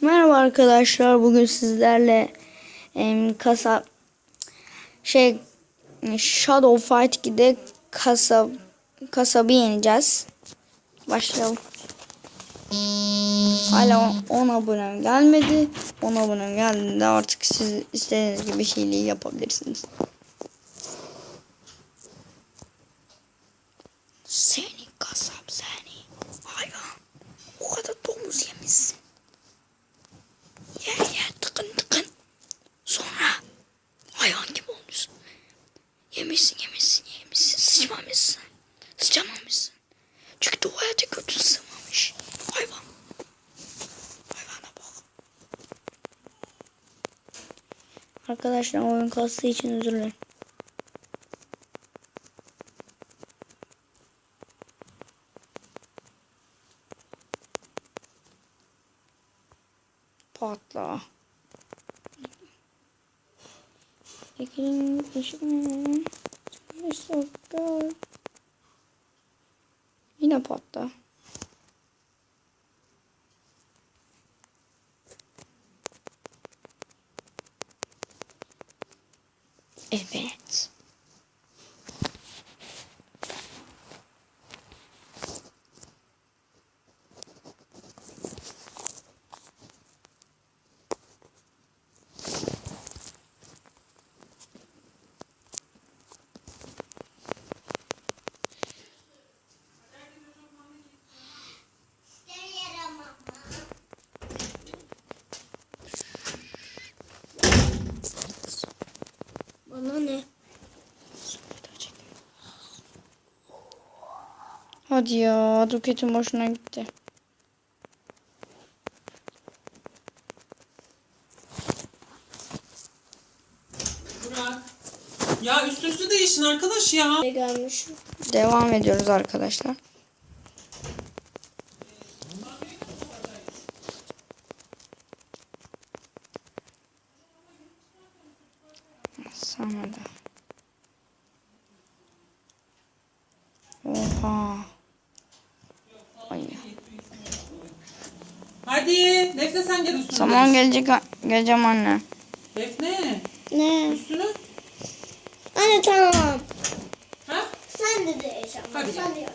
Merhaba arkadaşlar. Bugün sizlerle em, kasa şey Shadow Fight 2'de kasab kasabı yeneceğiz. Başlayalım. Hala 10 abonem gelmedi. 10 abonem geldiğinde artık siz istediğiniz gibi şeyliği yapabilirsiniz. Yemişsin yemişsin yemişsin. Sıçmamışsın. Sıçamamışsın. Çünkü tuvalete götün sığmamış. Hayvan. Hayvana bak. Arkadaşlar oyun kastığı için özür dilerim. Patla. Ekin peşine. Beş dakika. Yine patla. Evet. Hadi ya, Duket'in boşuna gitti. Burak. Ya üstünüzü değişin arkadaş ya. Ne gelmiş? Devam ediyoruz arkadaşlar. Sana da. Oha. Hadi Defne sen gel üstünü Zaman değiş. gelecek geleceğim anne. Defne Ne? üstünü. Anne tamam. Ha? Sen de değiş ama. Hadi. Sen de.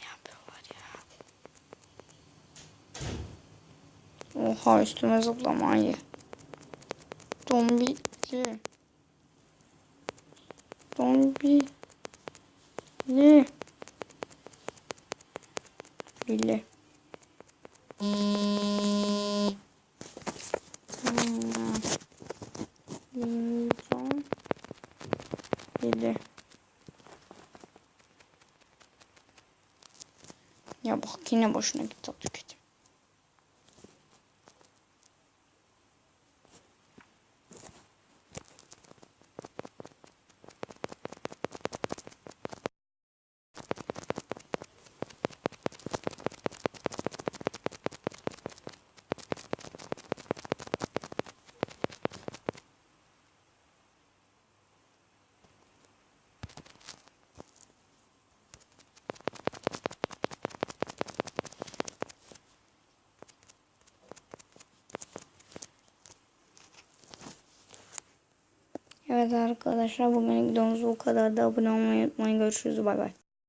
Ne yapıyorlar ya? Oha üstüme zıplamayı. Dombili. Dombili. Bili. Hmm. Limon. Bili. Ya bak yine boşuna gitti tüketim. Evet arkadaşlar bugün videomuz bu kadar da abone olmayı unutmayın. Görüşürüz bay bay.